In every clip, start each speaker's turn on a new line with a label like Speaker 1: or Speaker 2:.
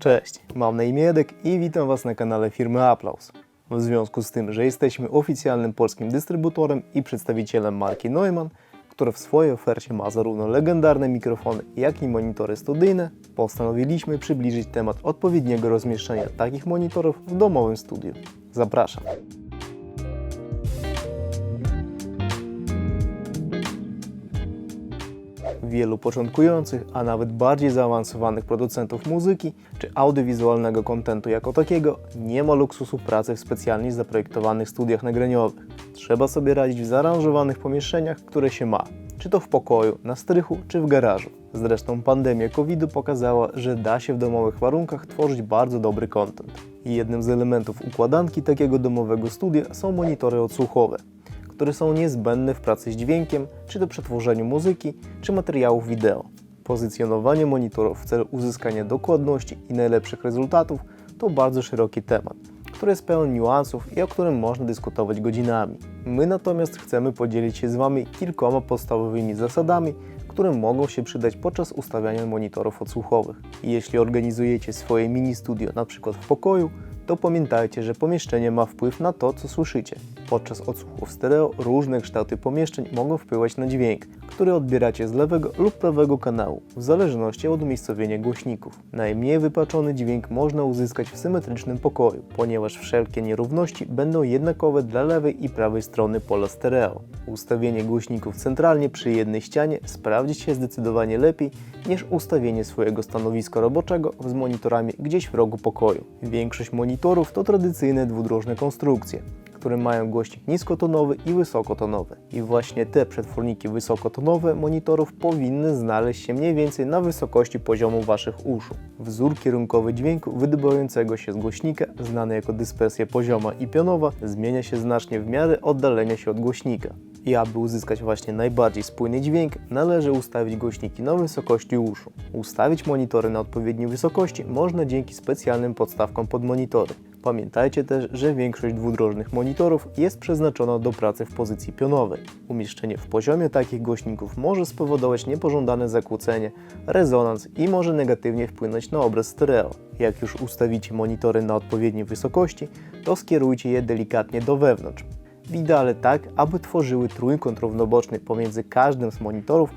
Speaker 1: Cześć, mam na imię Edek i witam Was na kanale firmy Applaus. W związku z tym, że jesteśmy oficjalnym polskim dystrybutorem i przedstawicielem marki Neumann, która w swojej ofercie ma zarówno legendarne mikrofony, jak i monitory studyjne, postanowiliśmy przybliżyć temat odpowiedniego rozmieszczenia takich monitorów w domowym studiu. Zapraszam. Wielu początkujących, a nawet bardziej zaawansowanych producentów muzyki czy audiowizualnego kontentu jako takiego nie ma luksusu pracy w specjalnie zaprojektowanych studiach nagraniowych. Trzeba sobie radzić w zaaranżowanych pomieszczeniach, które się ma, czy to w pokoju, na strychu, czy w garażu. Zresztą pandemia COVID-u pokazała, że da się w domowych warunkach tworzyć bardzo dobry content. I jednym z elementów układanki takiego domowego studia są monitory odsłuchowe które są niezbędne w pracy z dźwiękiem, czy to przy tworzeniu muzyki, czy materiałów wideo. Pozycjonowanie monitorów w celu uzyskania dokładności i najlepszych rezultatów to bardzo szeroki temat, który jest pełen niuansów i o którym można dyskutować godzinami. My natomiast chcemy podzielić się z Wami kilkoma podstawowymi zasadami, które mogą się przydać podczas ustawiania monitorów odsłuchowych. Jeśli organizujecie swoje mini studio przykład w pokoju, to pamiętajcie, że pomieszczenie ma wpływ na to, co słyszycie. Podczas odsłuchów stereo różne kształty pomieszczeń mogą wpływać na dźwięk, który odbieracie z lewego lub prawego kanału, w zależności od umiejscowienia głośników. Najmniej wypaczony dźwięk można uzyskać w symetrycznym pokoju, ponieważ wszelkie nierówności będą jednakowe dla lewej i prawej strony pola stereo. Ustawienie głośników centralnie przy jednej ścianie sprawdzi się zdecydowanie lepiej niż ustawienie swojego stanowiska roboczego z monitorami gdzieś w rogu pokoju. Większość monitorów to tradycyjne dwudrożne konstrukcje, które mają głośnik niskotonowy i wysokotonowy. I właśnie te przetworniki wysokotonowe monitorów powinny znaleźć się mniej więcej na wysokości poziomu Waszych uszu. Wzór kierunkowy dźwięku wydobywającego się z głośnika, znany jako dyspersja pozioma i pionowa, zmienia się znacznie w miarę oddalenia się od głośnika. I aby uzyskać właśnie najbardziej spójny dźwięk, należy ustawić głośniki na wysokości uszu. Ustawić monitory na odpowiedniej wysokości można dzięki specjalnym podstawkom pod monitory. Pamiętajcie też, że większość dwudrożnych monitorów jest przeznaczona do pracy w pozycji pionowej. Umieszczenie w poziomie takich głośników może spowodować niepożądane zakłócenie, rezonans i może negatywnie wpłynąć na obraz stereo. Jak już ustawicie monitory na odpowiedniej wysokości, to skierujcie je delikatnie do wewnątrz. W ideale tak, aby tworzyły trójkąt równoboczny pomiędzy każdym z monitorów,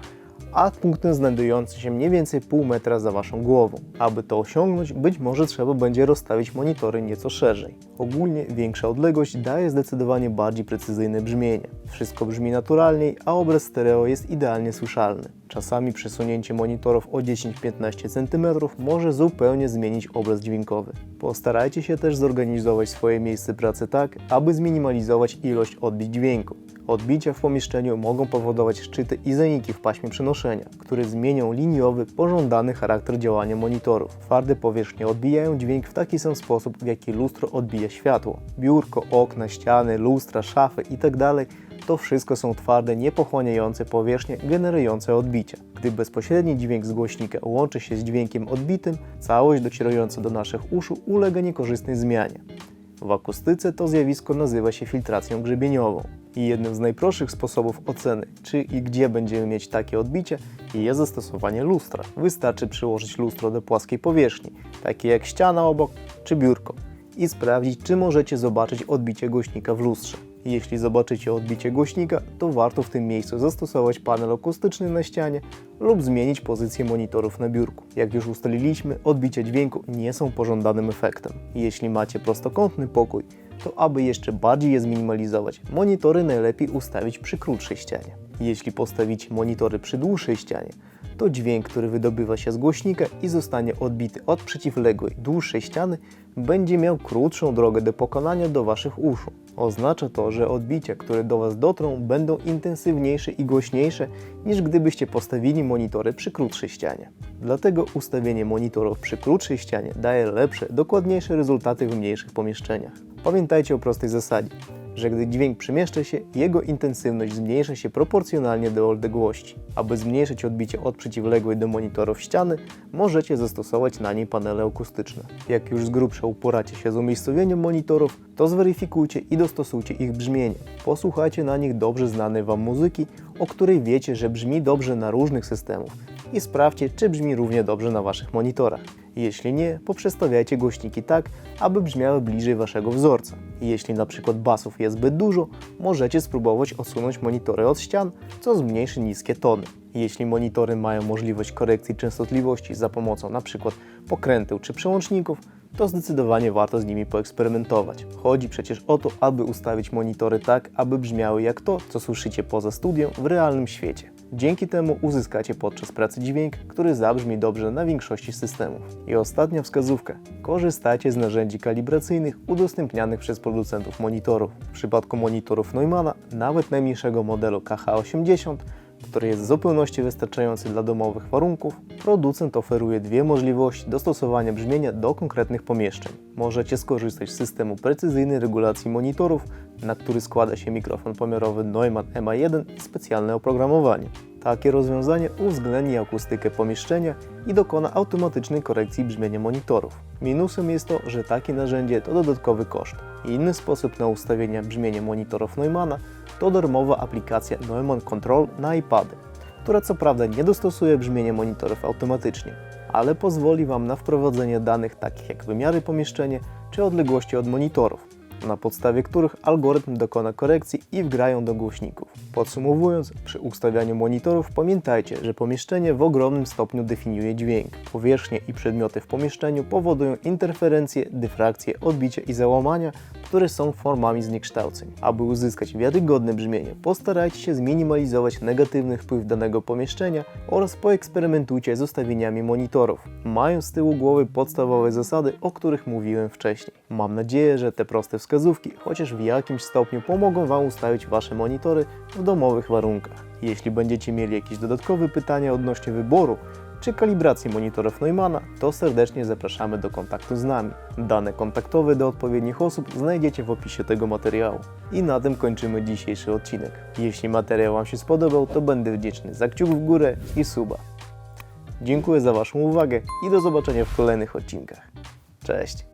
Speaker 1: a punktem znajdującym się mniej więcej pół metra za Waszą głową. Aby to osiągnąć, być może trzeba będzie rozstawić monitory nieco szerzej. Ogólnie większa odległość daje zdecydowanie bardziej precyzyjne brzmienie. Wszystko brzmi naturalniej, a obraz stereo jest idealnie słyszalny. Czasami przesunięcie monitorów o 10-15 cm może zupełnie zmienić obraz dźwiękowy. Postarajcie się też zorganizować swoje miejsce pracy tak, aby zminimalizować ilość odbić dźwięku. Odbicia w pomieszczeniu mogą powodować szczyty i zaniki w paśmie przenoszenia, które zmienią liniowy, pożądany charakter działania monitorów. Twarde powierzchnie odbijają dźwięk w taki sam sposób, w jaki lustro odbija światło. Biurko, okna, ściany, lustra, szafy itd. To wszystko są twarde, niepochłaniające powierzchnie generujące odbicia. Gdy bezpośredni dźwięk z głośnika łączy się z dźwiękiem odbitym, całość docierająca do naszych uszu ulega niekorzystnej zmianie. W akustyce to zjawisko nazywa się filtracją grzebieniową. I jednym z najprostszych sposobów oceny, czy i gdzie będziemy mieć takie odbicie, jest zastosowanie lustra. Wystarczy przyłożyć lustro do płaskiej powierzchni, takiej jak ściana obok czy biurko, i sprawdzić, czy możecie zobaczyć odbicie głośnika w lustrze. Jeśli zobaczycie odbicie głośnika, to warto w tym miejscu zastosować panel akustyczny na ścianie lub zmienić pozycję monitorów na biurku. Jak już ustaliliśmy, odbicia dźwięku nie są pożądanym efektem. Jeśli macie prostokątny pokój, to aby jeszcze bardziej je zminimalizować, monitory najlepiej ustawić przy krótszej ścianie. Jeśli postawicie monitory przy dłuższej ścianie, to dźwięk, który wydobywa się z głośnika i zostanie odbity od przeciwległej, dłuższej ściany, będzie miał krótszą drogę do pokonania do Waszych uszu. Oznacza to, że odbicia, które do Was dotrą, będą intensywniejsze i głośniejsze niż gdybyście postawili monitory przy krótszej ścianie. Dlatego ustawienie monitorów przy krótszej ścianie daje lepsze, dokładniejsze rezultaty w mniejszych pomieszczeniach. Pamiętajcie o prostej zasadzie że gdy dźwięk przemieszcza się, jego intensywność zmniejsza się proporcjonalnie do odległości. Aby zmniejszyć odbicie od przeciwległej do monitorów ściany, możecie zastosować na niej panele akustyczne. Jak już z grubsza uporacie się z umiejscowieniem monitorów, to zweryfikujcie i dostosujcie ich brzmienie. Posłuchajcie na nich dobrze znanej Wam muzyki, o której wiecie, że brzmi dobrze na różnych systemach i sprawdźcie, czy brzmi równie dobrze na Waszych monitorach. Jeśli nie, poprzestawiajcie głośniki tak, aby brzmiały bliżej waszego wzorca. Jeśli na przykład basów jest zbyt dużo, możecie spróbować odsunąć monitory od ścian, co zmniejszy niskie tony. Jeśli monitory mają możliwość korekcji częstotliwości za pomocą np. pokręteł czy przełączników, to zdecydowanie warto z nimi poeksperymentować. Chodzi przecież o to, aby ustawić monitory tak, aby brzmiały jak to, co słyszycie poza studiem w realnym świecie. Dzięki temu uzyskacie podczas pracy dźwięk, który zabrzmi dobrze na większości systemów. I ostatnia wskazówka. Korzystajcie z narzędzi kalibracyjnych udostępnianych przez producentów monitorów. W przypadku monitorów Neumana, nawet najmniejszego modelu KH80, który jest w zupełności wystarczający dla domowych warunków, producent oferuje dwie możliwości dostosowania brzmienia do konkretnych pomieszczeń. Możecie skorzystać z systemu precyzyjnej regulacji monitorów, na który składa się mikrofon pomiarowy Neumann MA1 i specjalne oprogramowanie. Takie rozwiązanie uwzględni akustykę pomieszczenia i dokona automatycznej korekcji brzmienia monitorów. Minusem jest to, że takie narzędzie to dodatkowy koszt. Inny sposób na ustawienie brzmienia monitorów Neumana to darmowa aplikacja Neumann Control na iPady, która co prawda nie dostosuje brzmienia monitorów automatycznie, ale pozwoli Wam na wprowadzenie danych takich jak wymiary pomieszczenia czy odległości od monitorów, na podstawie których algorytm dokona korekcji i wgrają do głośników. Podsumowując, przy ustawianiu monitorów pamiętajcie, że pomieszczenie w ogromnym stopniu definiuje dźwięk. Powierzchnie i przedmioty w pomieszczeniu powodują interferencje, dyfrakcje, odbicia i załamania, które są formami zniekształceń. Aby uzyskać wiarygodne brzmienie, postarajcie się zminimalizować negatywny wpływ danego pomieszczenia oraz poeksperymentujcie z ustawieniami monitorów, mając z tyłu głowy podstawowe zasady, o których mówiłem wcześniej. Mam nadzieję, że te proste wskazówki chociaż w jakimś stopniu pomogą Wam ustawić Wasze monitory w domowych warunkach. Jeśli będziecie mieli jakieś dodatkowe pytania odnośnie wyboru, czy kalibracji monitorów Neumana, to serdecznie zapraszamy do kontaktu z nami. Dane kontaktowe do odpowiednich osób znajdziecie w opisie tego materiału. I na tym kończymy dzisiejszy odcinek. Jeśli materiał Wam się spodobał, to będę wdzięczny za kciuk w górę i suba. Dziękuję za Waszą uwagę i do zobaczenia w kolejnych odcinkach. Cześć!